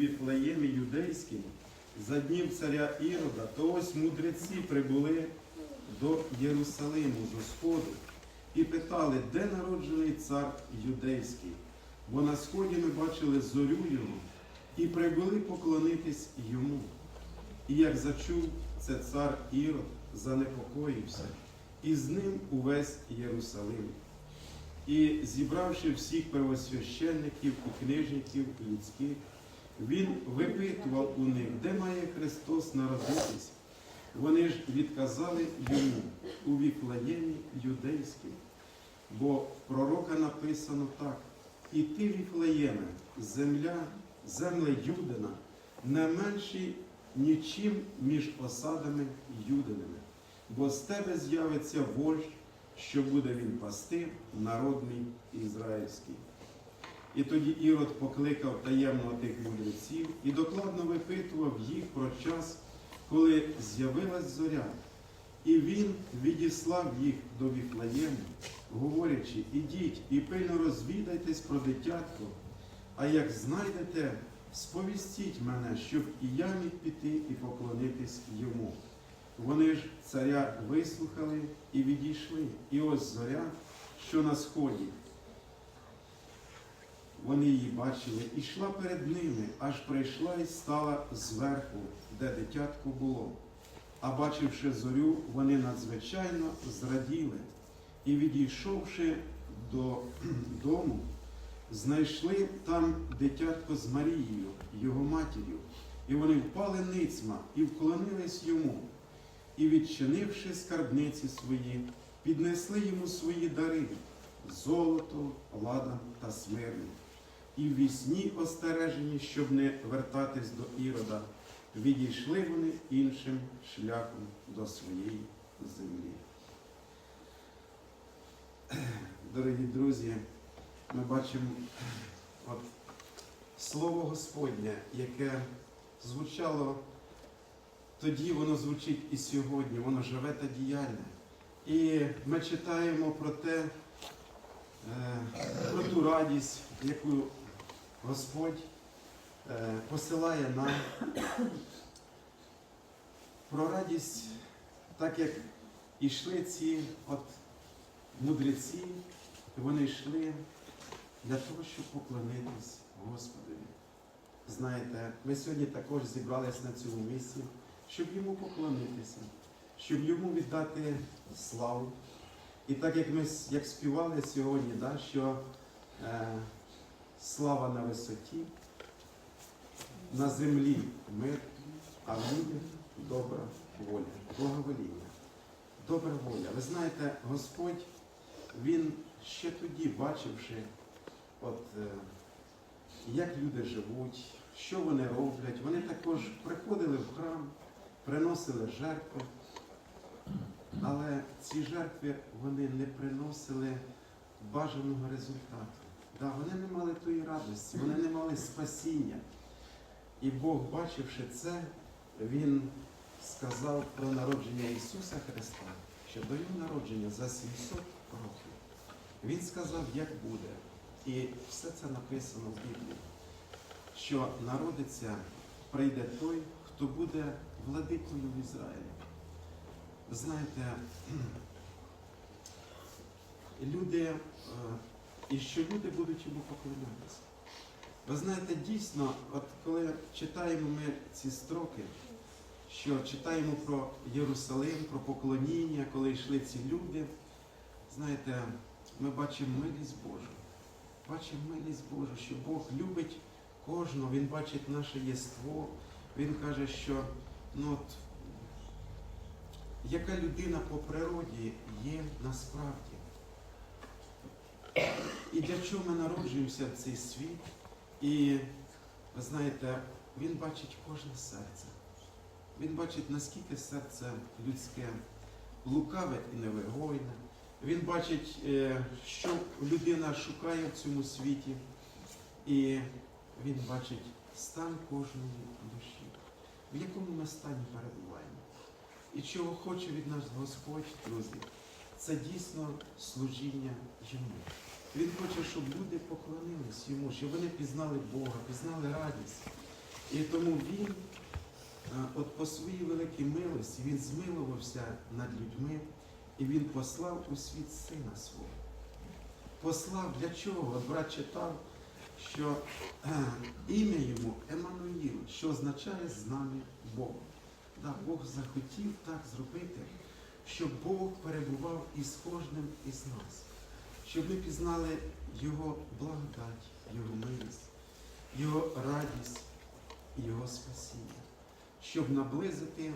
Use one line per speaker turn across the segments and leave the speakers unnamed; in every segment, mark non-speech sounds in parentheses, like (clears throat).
Віфлеємі юдейському за днів царя Ірода, то ось мудреці прибули до Єрусалиму з сходу і питали, де народжений цар юдейський. Бо на сході ми бачили зорю його і прибули поклонитись йому. І як зачув це цар Ірод, занепокоївся, і з ним увесь Єрусалим. І зібравши всіх первосвященників і книжників людських, він випитував у них, де має Христос народитись. Вони ж відказали йому у Віфлеємі юдейським, бо в пророка написано так: і ти, Віфлеєме, земля, земле Юдина, не менші нічим між осадами Юдиними, бо з тебе з'явиться вождь, що буде він пасти, народний ізраїльський. І тоді Ірод покликав таємно тих мудреців і докладно випитував їх про час, коли з'явилась зоря. І він відіслав їх до Віфлеєму, говорячи, ідіть і пильно розвідайтесь про дитятко, а як знайдете, сповістіть мене, щоб і я міг піти і поклонитись йому. Вони ж царя вислухали і відійшли. І ось зоря, що на сході. Вони її бачили, і йшла перед ними, аж прийшла і стала зверху, де дитятко було. А бачивши зорю, вони надзвичайно зраділи і, відійшовши до (clears throat) дому, знайшли там дитятко з Марією, його матір'ю, і вони впали ницьма і вклонились йому, і, відчинивши скарбниці свої, піднесли йому свої дари золото, ладан та смирну. І в вісні остережені, щоб не вертатись до Ірода, відійшли вони іншим шляхом до своєї землі. (clears throat) Дорогі друзі, ми бачимо от, слово Господнє, яке звучало тоді, воно звучить і сьогодні, воно живе та діяльне. І ми читаємо про те, е, про ту радість, яку Господь е, посилає нам про радість, так як ішли ці от мудреці, вони йшли для того, щоб поклонитись Господові. Знаєте, ми сьогодні також зібрались на цьому місці, щоб йому поклонитися, щоб йому віддати славу. І так як ми як співали сьогодні, да, що е, слава на висоті, на землі мир, а в людях добра воля, благовоління, добра воля. Ви знаєте, Господь, Він ще тоді, бачивши, от, е, як люди живуть, що вони роблять, вони також приходили в храм, приносили жертви. Але ці жертви вони не приносили бажаного результату. Да, вони не мали тої радості, вони не мали спасіння. І Бог, бачивши це, Він сказав про народження Ісуса Христа, що до Його народження за 700 років. Він сказав, як буде. І все це написано в Біблії, що народиться, прийде той, хто буде владикою в Ізраїлі. Знаєте, (clears throat) люди, е, і що люди будуть йому поклонятися. Ви знаєте, дійсно, от коли читаємо ми ці строки, що читаємо про Єрусалим, про поклоніння, коли йшли ці люди, знаєте, ми бачимо милість Божу. Бачимо милість Божу, що Бог любить кожного, Він бачить наше єство. Він каже, що ну, от, яка людина по природі є насправді. І для чого ми народжуємося в цей світ? І ви знаєте, він бачить кожне серце. Він бачить, наскільки серце людське лукаве і невигойне. Він бачить, е, що людина шукає в цьому світі. І він бачить стан кожної душі, в якому ми стані перебуваємо. І чого хоче від нас Господь, друзі, це дійсно служіння йому. Він хоче, щоб люди поклонились йому, щоб вони пізнали Бога, пізнали радість. І тому він, е, от по своїй великій милості, він змилувався над людьми, і він послав у світ сина свого. Послав для чого? От брат читав, що е, ім'я йому Еммануїл, що означає з нами Бог. Да, Бог захотів так зробити, щоб Бог перебував із кожним із нас, щоб ми пізнали Його благодать, Його милість, Його радість Його спасіння, щоб наблизити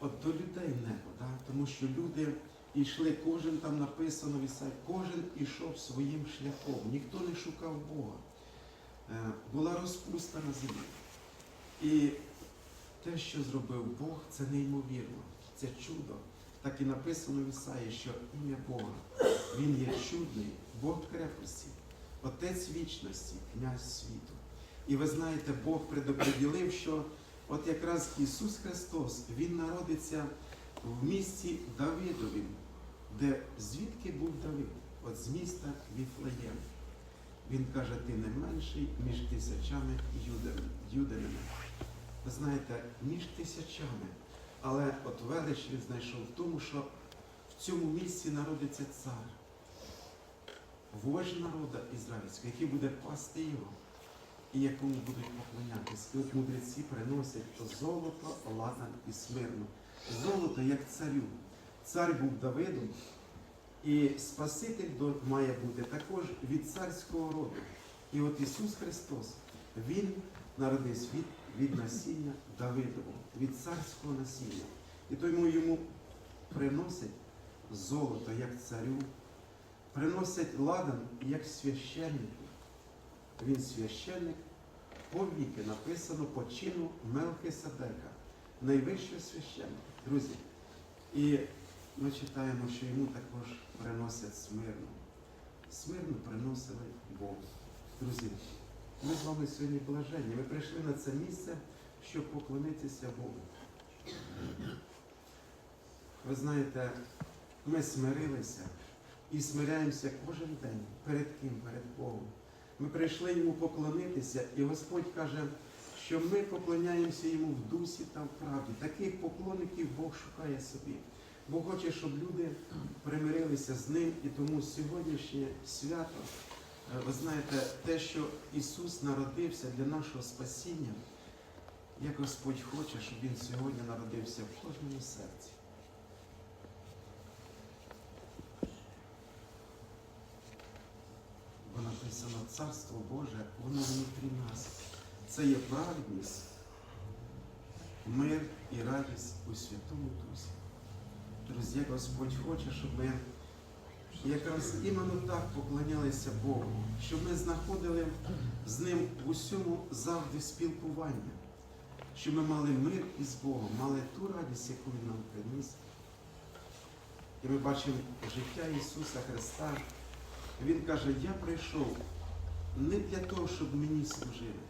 от до людей небо, да? тому що люди йшли, кожен там написано кожен ішов своїм шляхом, ніхто не шукав Бога. Е, Була розпуста на землі. І те, що зробив Бог, це неймовірно, це чудо. Так і написано в Ісаї, що ім'я Бога, Він є чудний, Бог крепості, Отець вічності, князь світу. І ви знаєте, Бог предоприділив, що от якраз Ісус Христос, Він народиться в місті Давидовім, де звідки був Давид? От з міста Віфлеєм. Він каже, ти не менший між тисячами юдинами. Ви знаєте, між тисячами. Але от велич він знайшов в тому, що в цьому місці народиться цар, вождь народа ізраїльського, який буде пасти його і якому будуть поклонятися. І от мудреці приносять золото, ладан і смирну. Золото як царю. Цар був Давидом, і Спаситель має бути також від царського роду. І от Ісус Христос, Він народився від, від насіння Давидового, від царського насіння. І тому йому приносять золото як царю, приносять ладан як священнику. Він священник повіки написано по чину Мелхиседека, найвищого священника. Друзі, і ми читаємо, що йому також приносять смирну. Смирну приносили Богу. Друзі, ми з вами сьогодні блаженні. Ми прийшли на це місце, щоб поклонитися Богу. Ви знаєте, ми смирилися і смиряємося кожен день. Перед ким? Перед Богом. Ми прийшли йому поклонитися, і Господь каже, що ми поклоняємося йому в дусі та в правді. Таких поклонників Бог шукає собі. Бог хоче, щоб люди примирилися з ним, і тому сьогоднішнє свято, ви знаєте, те, що Ісус народився для нашого спасіння, як Господь хоче, щоб Він сьогодні народився в кожному серці. Бо написано Царство Боже, воно внутрі нас. Це є праведність, мир і радість у Святому Дусі. Друзі, Господь хоче, щоб ми якраз іменно так поклонялися Богу, щоб ми знаходили з Ним в усьому завжди спілкування, щоб ми мали мир із Богом, мали ту радість, яку Він нам приніс. І ми бачимо життя Ісуса Христа. Він каже, я прийшов не для того, щоб мені служили,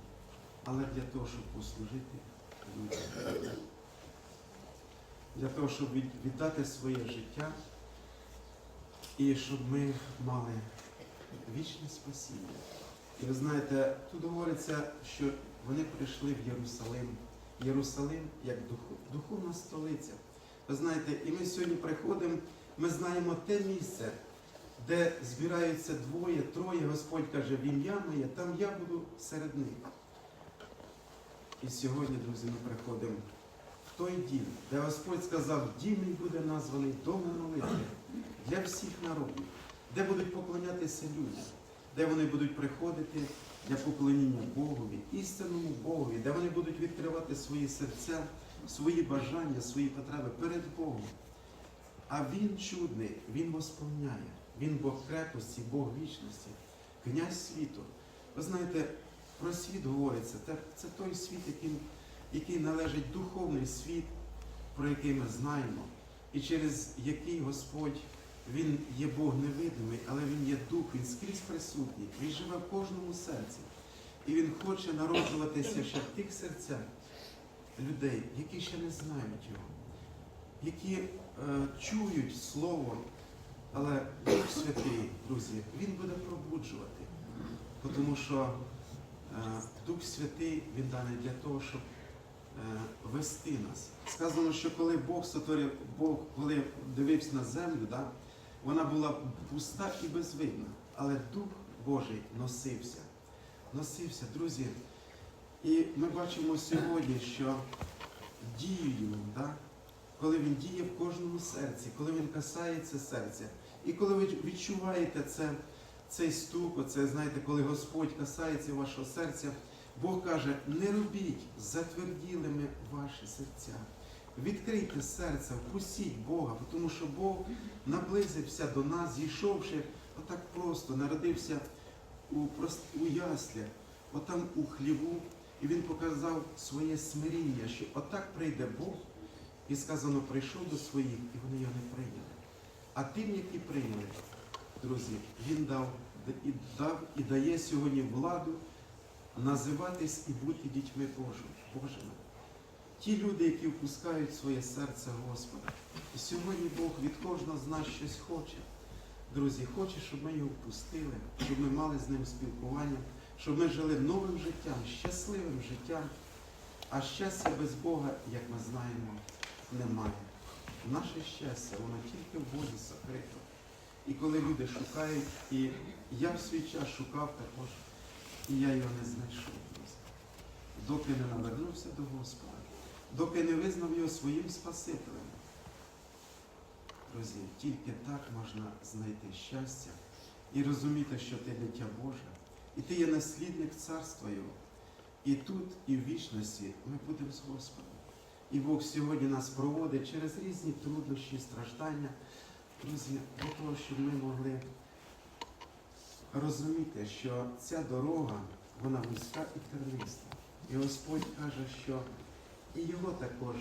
але для того, щоб послужити людям. Для того, щоб віддати своє життя і щоб ми мали вічне спасіння. І ви знаєте, тут говориться, що вони прийшли в Єрусалим. Єрусалим як духов- духовна столиця. Ви знаєте, і ми сьогодні приходимо, ми знаємо те місце, де збираються двоє, троє, Господь каже, в ім'я моє, там я буду серед них. І сьогодні, друзі, ми приходимо в той дім, де Господь сказав, дім мій буде названий молитви для всіх народів, де будуть поклонятися люди, де вони будуть приходити для поклоніння Богові, істинному Богові, де вони будуть відкривати свої серця, свої бажання, свої потреби перед Богом. А Він чудний, Він восповняє, Він Бог крепості, Бог вічності, князь світу. Ви знаєте, про світ говориться. Це, той світ, який, який належить духовний світ, про який ми знаємо, і через який Господь, Він є Бог невидимий, але Він є дух, Він скрізь присутній, Він живе в кожному серці. І Він хоче народжуватися ще в тих серцях людей, які ще не знають його, які е, чують Слово, але Дух Святий, друзі, Він буде пробуджувати. Тому що е, Дух Святий він даний для того, щоб вести нас. Сказано, що коли Бог сотворив, Бог, коли дивився на землю, да, вона була пуста і безвидна, але Дух Божий носився. Носився, друзі. І ми бачимо сьогодні, що йому, да, коли він діє в кожному серці, коли він касається серця, і коли ви відчуваєте це, цей стук, оце, знаєте, коли Господь касається вашого серця, Бог каже, не робіть затверділими ваші серця. Відкрийте серце, впустіть Бога, тому що Бог наблизився до нас, зійшовши отак просто, народився у, у яслях, отам у хліву, і він показав своє смиріння, що отак прийде Бог, і сказано, прийшов до своїх, і вони його не прийняли. А тим, які прийняли, друзі, він дав і дав і дає сьогодні владу називатись і бути дітьми Божими. Ті люди, які впускають своє серце Господа. І сьогодні Бог від кожного з нас щось хоче. Друзі, хоче, щоб ми його впустили, щоб ми мали з ним спілкування, щоб ми жили новим життям, щасливим життям. А щастя без Бога, як ми знаємо, немає. Наше щастя, воно тільки в Бозі сокрито. І коли люди шукають, і я в свій час шукав також, і я його не знайшов. Доки не навернувся до Господа, доки не визнав його своїм Спасителем. Друзі, тільки так можна знайти щастя і розуміти, що ти дитя Боже, і ти є наслідник царства Його. І тут, і в вічності ми будемо з Господом. І Бог сьогодні нас проводить через різні труднощі, страждання, друзі, для того, щоб ми могли розуміти, що ця дорога, вона вузька і терниста. І Господь каже, що і його також,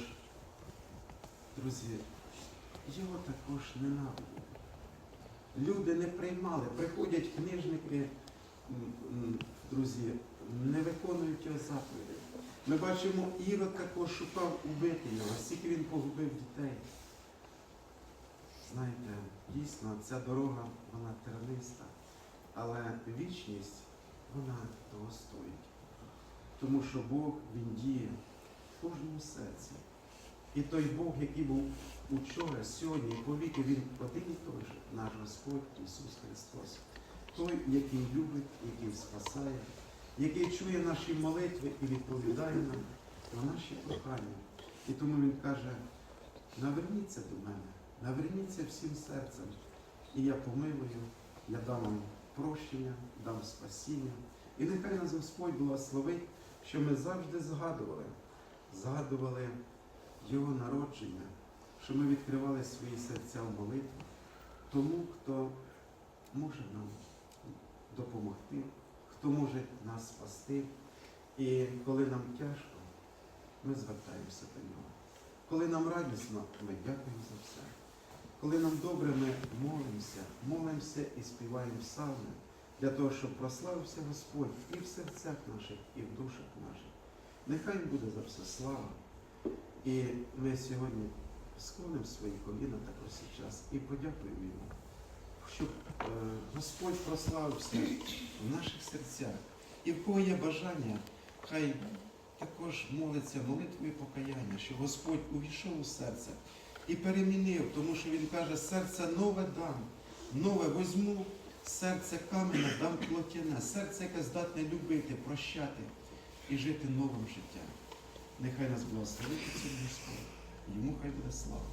друзі, його також ненавиділи. Люди не приймали, приходять книжники, друзі, не виконують його заповіді. Ми бачимо, Ірод також шукав убити його, скільки він погубив дітей. Знаєте, дійсно, ця дорога, вона терниста, але вічність, вона того стоїть. Тому що Бог, Він діє в кожному серці. І той Бог, який був учора, сьогодні і повіки, Він один і той же, наш Господь Ісус Христос. Той, який любить, який спасає, який чує наші молитви і відповідає нам на наші прохання. І тому Він каже, наверніться до мене, наверніться всім серцем, і я помилую, я дам вам прощення, дам спасіння. І нехай нас Господь благословить, що ми завжди згадували, згадували Його народження, що ми відкривали свої серця в молитві тому, хто може нам допомогти, хто може нас спасти. І коли нам тяжко, ми звертаємося до нього. Коли нам радісно, ми дякуємо за все. Коли нам добре, ми молимося, молимося і співаємо псалми для того, щоб прославився Господь і в серцях наших, і в душах наших. Нехай буде за все слава. І ми сьогодні склонимо свої коліна також час і подякуємо йому, щоб е, Господь прославився в наших серцях. І в кого є бажання, хай також молиться молитвою покаяння, щоб Господь увійшов у серце і перемінив, тому що Він каже, серце нове дам, нове возьму, серце каменя дам плотяне, серце, яке здатне любити, прощати і жити новим життям. Нехай нас благословить цим Господь. Йому хай буде слава.